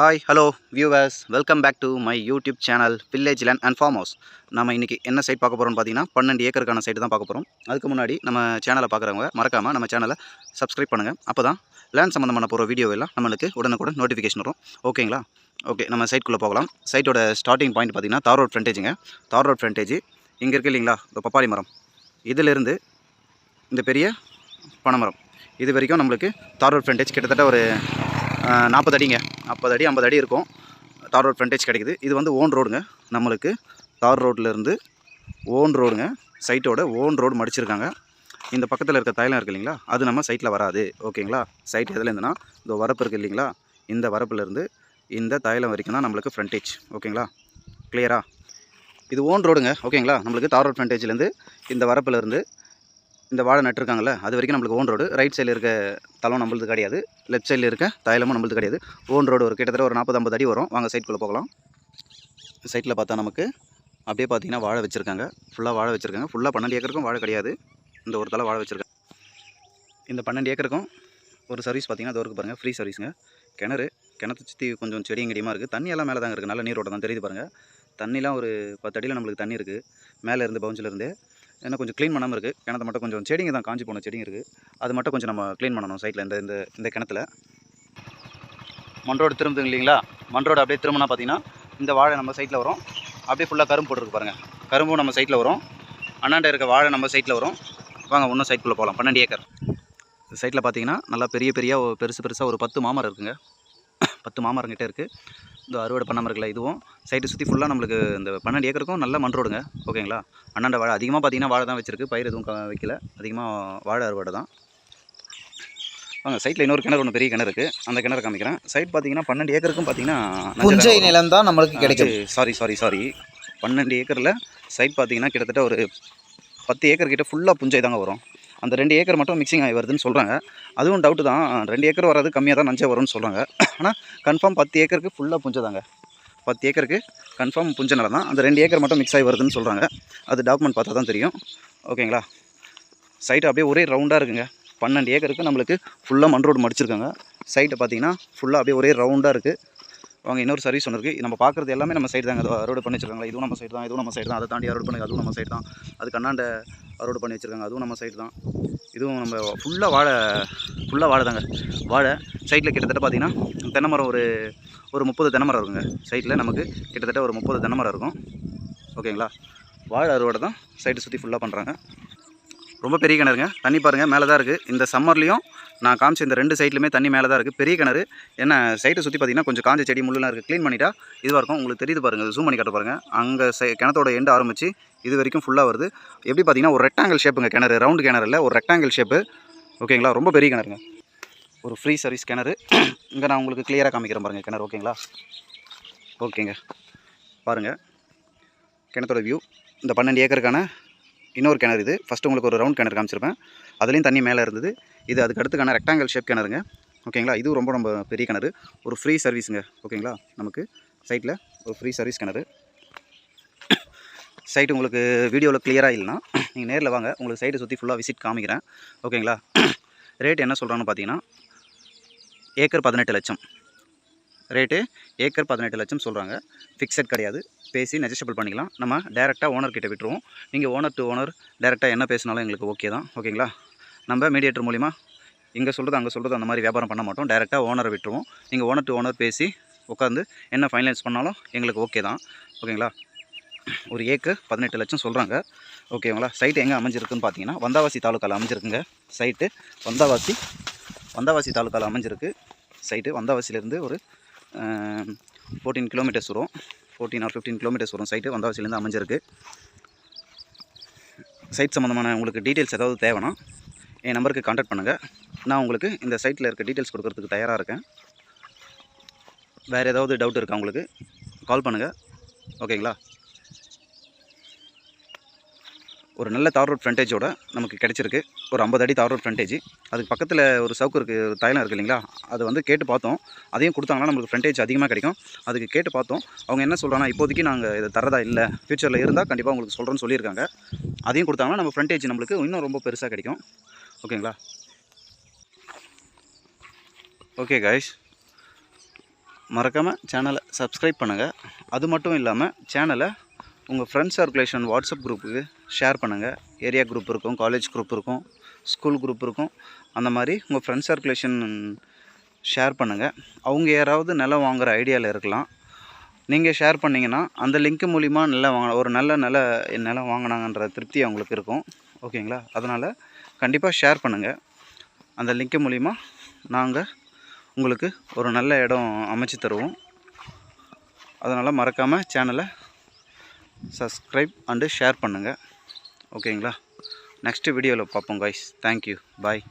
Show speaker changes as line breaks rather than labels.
Hi hello viewers welcome back to my YouTube channel village land and farm house நம்ம இன்றைக்கி என்ன side பார்க்க போகிறோம்னு பார்த்தீங்கன்னா பன்னெண்டு ஏக்கருக்கான சைட்டு தான் பார்க்க போகிறோம் அதுக்கு முன்னாடி நம்ம சேனலை பார்க்குறவங்க மறக்காமல் நம்ம சேனலை சப்ஸ்கிரைப் பண்ணுங்கள் அப்போ தான் லேண்ட் சம்மந்தமான போகிற வீடியோ எல்லாம் நம்மளுக்கு உடனுக்குடன் நோட்டிஃபிகேஷன் வரும். ஓகேங்களா ஓகே நம்ம சைட்குள்ளே போகலாம். சைட்டோட ஸ்டார்டிங் பாயிண்ட் பார்த்திங்கன்னா தார் ரோட் ஃப்ரண்டேஜுங்க தார் ரோட் ஃப்ரண்டேஜ் இங்கே இருக்குது இல்லைங்களா? இந்த பப்பாளி மரம். இதிலிருந்து இந்த பெரிய பனைமரம். இது வரைக்கும் நம்மளுக்கு தார் ரோட் ஃப்ரண்டேஜ் கிட்டத்தட்ட ஒரு நாற்பது அடிங்க. நாற்பது அடி ஐம்பது அடி இருக்கும். தார் ரோட் ஃப்ரண்டேஜ் கிடைக்குது. இது வந்து ஓன் ரோடுங்க நம்மளுக்கு தார் ரோட்லேருந்து ஓன் ரோடுங்க சைட்டோட ஓன் ரோடு மடிச்சிருக்காங்க. இந்த பக்கத்தில் இருக்க தைலம் இருக்கு இல்லைங்களா? அது நம்ம சைட்டில் வராது. ஓகேங்களா? சைட் எதுலேருந்துனா இந்த வரப்பு இருக்குது இல்லைங்களா? இந்த வரப்புலேருந்து இந்த தைலம் வரைக்கும் தான் நம்மளுக்கு ஃப்ரண்டேஜ் ஓகேங்களா? கிளியரா இது ஓன் ரோடுங்க ஓகேங்களா? நம்மளுக்கு தார் ரோட் ஃப்ரண்டேஜ்லேருந்து இந்த வரப்புலேருந்து இந்த வாழை நட்டுருக்காங்களே அது வரைக்கும் நம்மளுக்கு ஓன் ரோடு ரைட் சைடில் இருக்க தளம் நம்மளுது கிடையாது. லெஃப்ட் சைடில் இருக்க தைலமும் நம்மளுது கிடையாது. ஓன் ரோடு ஒரு கிட்டத்தட்ட ஒரு நாற்பது ஐம்பது அடி வரும். வாங்க சைட்குள்ளே போகலாம். சைட்டில் பார்த்தா நமக்கு அப்படியே பார்த்தீங்கன்னா வாழை வச்சுருக்காங்க. ஃபுல்லாக வாழை வச்சுருக்காங்க. ஃபுல்லாக பன்னெண்டு ஏக்கருக்கும் வாழை கிடையாது. இந்த ஒரு தலை வாழை வச்சுருக்காங்க. இந்த பன்னெண்டு ஏக்கருக்கும் ஒரு சர்வீஸ் பார்த்தீங்கன்னா அது பாருங்கள் ஃப்ரீ சர்வீஸுங்க கிணறு கிணத்து சுற்றி கொஞ்சம் செடியும் கிடியமாக இருக்குது தண்ணி எல்லாம் மேலே தாங்க இருக்குது நல்ல நீரோட்டம் தான் தெரியுது பாருங்கள் தண்ணிலாம் ஒரு பத்து அடியில் நம்மளுக்கு தண்ணி இருக்குது மேலே இருந்து பவுஞ்சிலிருந்து ஏன்னா கொஞ்சம் க்ளீன் பண்ணாமல் இருக்குது கிணத்த மட்டும் கொஞ்சம் செடிங்க தான் காஞ்சி போன செடிங்க இருக்குது அது மட்டும் கொஞ்சம் நம்ம க்ளீன் பண்ணணும் சைட்டில் இந்த இந்த இந்த கிணத்துல. மண் ரோடு திரும்புது இல்லைங்களா? மண் ரோடு அப்படியே திரும்பினா பார்த்தீங்கன்னா இந்த வாழை நம்ம சைட்டில் வரும். அப்படியே ஃபுல்லாக கரும்பு போட்டுருக்கு பாருங்கள் கரும்பும் நம்ம சைட்டில் வரும். அண்ணாண்ட இருக்க வாழை நம்ம சைட்டில் வரும். வாங்க இன்னும் சைட்டுக்குள்ளே போகலாம் பன்னெண்டு ஏக்கர். சைட்டில் பார்த்தீங்கன்னா நல்லா பெரிய பெரிய பெருசு பெருசாக ஒரு பத்து மாமரம் இருக்குங்க. பத்து மாமரம் கிட்டே இருக்குது இந்த அறுவடை பண்ணாமல் இருக்குல்ல இதுவும் சைட்டு சுற்றி ஃபுல்லாக நம்மளுக்கு இந்த பன்னெண்டு ஏக்கருக்கும் நல்ல மண் ரோடுங்க ஓகேங்களா? அண்ணாண்ட வாழை அதிகமாக பார்த்தீங்கன்னா வாழை தான் வச்சிருக்கு பயிர் எதுவும் க- வைக்கல. அதிகமாக வாழை அறுவடை தான். வாங்க சைட்டில் இன்னொரு கிணறு ஒன்று பெரிய கிணறு இருக்குது அந்த கிணறு காமிக்கிறேன். சைட் பார்த்தீங்கன்னா பன்னெண்டு ஏக்கருக்கும் பார்த்தீங்கன்னா
புஞ்சை நிலம் தான் நம்மளுக்கு கிடைக்கும்
சாரி சாரி சாரி பன்னெண்டு ஏக்கரில் சைட் பார்த்தீங்கன்னா கிட்டத்தட்ட ஒரு பத்து ஏக்கர் கிட்ட ஃபுல்லாக புஞ்சை தாங்க வரும். அந்த ரெண்டு ஏக்கர் மட்டும் மிக்சிங் ஆகி வருதுன்னு சொல்கிறாங்க அதுவும் டவுட்டு தான். ரெண்டு ஏக்கர் வராது கம்மியாக தான் நஞ்சை வரும்னு சொல்கிறாங்க ஆனால் கன்ஃபார்ம் பத்து ஏக்கருக்கு ஃபுல்லாக புஞ்சதாங்க. பத்து ஏக்கருக்கு கன்ஃபார்ம் புஞ்ச நிலம் தான் அந்த ரெண்டு ஏக்கர் மட்டும் மிக்ஸ் ஆகி வருதுன்னு சொல்கிறாங்க அது டாக்குமெண்ட் பார்த்தா தான் தெரியும். ஓகேங்களா? சைட்டு அப்படியே ஒரே ரவுண்டாக இருக்குங்க. பன்னெண்டு ஏக்கருக்கு நம்மளுக்கு ஃபுல்லாக மண் ரோடு மடிச்சிருக்காங்க. சைட்டை பார்த்தீங்கன்னா ஃபுல்லாக அப்படியே ஒரே ரவுண்டாக இருக்குது அவங்க இன்னொரு சர்வீஸ் ஒன்று இருக்குது நம்ம பார்க்குறது எல்லாமே நம்ம சைடு தாங்க. அறுவடை பண்ணி இதுவும் நம்ம சைடு தான். இதுவும் நம்ம சைடு தான். அதை தாண்டி அறுவடை பண்ணி அதுவும் நம்ம சைடு தான். அது கண்ணாண்ட அறுவடை பண்ணி வச்சிருக்காங்க. அதுவும் நம்ம சைடு தான். இதுவும் நம்ம ஃபுல்லாக வாழை ஃபுல்லாக வாழை தாங்க வாழை சைட்டில் கிட்டத்தட்ட பார்த்தீங்கன்னா தென்னை மரம் ஒரு ஒரு முப்பது தென்னை மரம் இருக்குங்க. சைட்டில் நமக்கு கிட்டத்தட்ட ஒரு முப்பது தென்னை மரம் இருக்கும். ஓகேங்களா? வாழை அறுவடை தான் சைட்டை சுற்றி ஃபுல்லாக பண்ணுறாங்க ரொம்ப பெரிய கிணறுங்க. தண்ணி பாருங்கள் மேலே தான் இருக்குது இந்த சம்மர்லேயும் நான் காமிச்ச இந்த ரெண்டு சைட்லையுமே தண்ணி மேலே தான் இருக்குது பெரிய கிணறு. என்ன சைட்டை சுற்றி பார்த்தீங்கன்னா கொஞ்சம் காஞ்ச செடி முள்ளெலாம் இருக்குது க்ளீன் பண்ணிட்டா இதுவாக இருக்கும். உங்களுக்கு தெரியுது பாருங்கள் ஜூம் பண்ணி காட்ட பாருங்கள் அங்கே சை கிணத்தோட எண்டு ஆரம்பித்து இது வரைக்கும் ஃபுல்லாக வருது. எப்படி பார்த்தீங்கன்னா ஒரு ரெக்டாங்கிள் ஷேப்புங்க கிணறு ரவுண்டு கிணறு இல்லை ஒரு ரெக்டாங்கிள் ஷேப்பு ஓகேங்களா ரொம்ப பெரிய கிணறுங்க. ஒரு ஃப்ரீ சர்வீஸ் கிணறு. இங்கே நான் உங்களுக்கு கிளியராக காமிக்கிறேன் பாருங்கள் கிணறு ஓகேங்களா ஓகேங்க பாருங்கள் கிணத்தோட வியூ இந்த பன்னெண்டு ஏக்கருக்கான இன்னொரு கிணறு இது. ஃபஸ்ட்டு உங்களுக்கு ஒரு ரவுண்ட் கிணறு காமிச்சிருப்பேன். அதுலேயும் தண்ணி மேலே இருந்தது. இது அதுக்கு அடுத்துக்கான ரெக்டாங்கிள் ஷேப் கிணறுங்க. ஓகேங்களா இதுவும் ரொம்ப ரொம்ப பெரிய கிணறு. ஒரு ஃப்ரீ சர்வீஸுங்க ஓகேங்களா நமக்கு சைட்டில் ஒரு ஃப்ரீ சர்வீஸ் கிணறு. சைட்டு உங்களுக்கு வீடியோவில் கிளியராக இல்லைனா நீங்கள் நேரில் வாங்க. உங்களுக்கு சைட்டை சுற்றி ஃபுல்லாக விசிட் காமிக்கிறேன். ஓகேங்களா ரேட் என்ன சொல்கிறான்னு பார்த்தீங்கன்னா ஏக்கர் பதினெட்டு லட்சம். ரேட்டு ஏக்கர் பதினெட்டு லட்சம் சொல்கிறாங்க ஃபிக்ஸட் கிடையாது. பேசி நெஜஸ்டபிள் பண்ணிக்கலாம். நம்ம டேரெக்டாக ஓனர்கிட்ட விட்டுருவோம். நீங்கள் ஓனர் டு ஓனர் டேரெக்டாக என்ன பேசினாலும் எங்களுக்கு ஓகே தான். ஓகேங்களா நம்ம மீடியேட்டர் மூலிமா இங்கே சொல்கிறது அங்கே சொல்கிறது அந்த மாதிரி வியாபாரம் பண்ண மாட்டோம். டேரெக்டாக ஓனரை விட்டுருவோம். நீங்கள் ஓனர் டு ஓனர் பேசி உட்காந்து என்ன ஃபைனலைஸ் பண்ணாலும் எங்களுக்கு ஓகே தான். ஓகேங்களா ஒரு ஏக்கர் பதினெட்டு லட்சம் சொல்கிறாங்க ஓகேங்களா சைட்டு எங்கே அமைஞ்சிருக்குன்னு பார்த்தீங்கன்னா வந்தாவாசி தாலுக்காவில் அமைஞ்சிருக்குங்க. சைட்டு வந்தாவாசி வந்தாவாசி தாலுக்காவில் அமைஞ்சிருக்கு. சைட்டு வந்தாவாசிலேருந்து ஒரு ஃபோர்டீன் கிலோமீட்டர்ஸ் வரும். ஃபோர்டீன் ஆர் ஃபிஃப்டீன் கிலோமீட்டர்ஸ் வரும் சைட்டு வந்தாவாசிலேருந்து அமைஞ்சிருக்கு. சைட் சம்மந்தமான உங்களுக்கு டீட்டெயில்ஸ் ஏதாவது தேவைன்னா என் நம்பருக்கு காண்டாக்ட் பண்ணுங்கள் நான் உங்களுக்கு இந்த சைட்டில் இருக்க டீட்டெயில்ஸ் கொடுக்குறதுக்கு தயாராக இருக்கேன். வேறு ஏதாவது டவுட் இருக்கா உங்களுக்கு? கால் பண்ணுங்கள் ஓகேங்களா ஒரு நல்ல தார் ரோட் ஃப்ரண்டேஜோட நமக்கு கிடச்சிருக்கு. ஒரு ஐம்பது அடி தார் ரோட் ஃப்ரண்டேஜ் அதுக்கு பக்கத்தில் ஒரு சவுக்கு இருக்குது ஒரு தைலம் இருக்குது இல்லைங்களா? அது வந்து கேட்டு பார்த்தோம். அதையும் கொடுத்தாங்கன்னா நம்மளுக்கு ஃப்ரண்டேஜ் அதிகமாக கிடைக்கும். அதுக்கு கேட்டு பார்த்தோம். அவங்க என்ன சொல்கிறாங்கன்னா இப்போதைக்கு நாங்கள் இதை தரதா இல்லை. ஃப்யூச்சரில் இருந்தால் கண்டிப்பாக உங்களுக்கு சொல்கிறேன்னு சொல்லியிருக்காங்க. அதையும் கொடுத்தாங்கன்னா நம்ம ஃப்ரண்டேஜ் நம்மளுக்கு இன்னும் ரொம்ப பெருசாக கிடைக்கும். ஓகேங்களா? ஓகே கைஸ் மறக்காமல் சேனலை சப்ஸ்கிரைப் பண்ணுங்கள் அது மட்டும் இல்லாமல் சேனலை உங்கள் ஃப்ரெண்ட்ஸ் சர்க்குலேஷன் வாட்ஸ்அப் குரூப்புக்கு ஷேர் பண்ணுங்கள் ஏரியா குரூப் இருக்கும் காலேஜ் குரூப் இருக்கும் ஸ்கூல் குரூப் இருக்கும். அந்த மாதிரி உங்கள் ஃப்ரெண்ட்ஸ் சர்க்குலேஷன் ஷேர் பண்ணுங்கள் அவங்க யாராவது நிலம் வாங்குகிற ஐடியாவில் இருக்கலாம். நீங்கள் ஷேர் பண்ணிங்கன்னா அந்த லிங்க் மூலிமா நிலம் வாங்க ஒரு நல்ல நில நிலம் வாங்கினாங்கன்ற திருப்தி அவங்களுக்கு இருக்கும். ஓகேங்களா அதனால் கண்டிப்பாக ஷேர் பண்ணுங்கள் அந்த லிங்க் மூலிமா நாங்கள் உங்களுக்கு ஒரு நல்ல இடம் அமைச்சு தருவோம். அதனால் மறக்காமல் சேனலை சப்ஸ்கிரைப் அண்டு ஷேர் பண்ணுங்கள் ஓகேங்களா நெக்ஸ்ட்டு வீடியோவில் பார்ப்போம் காய்ஸ் தேங்க்யூ பாய்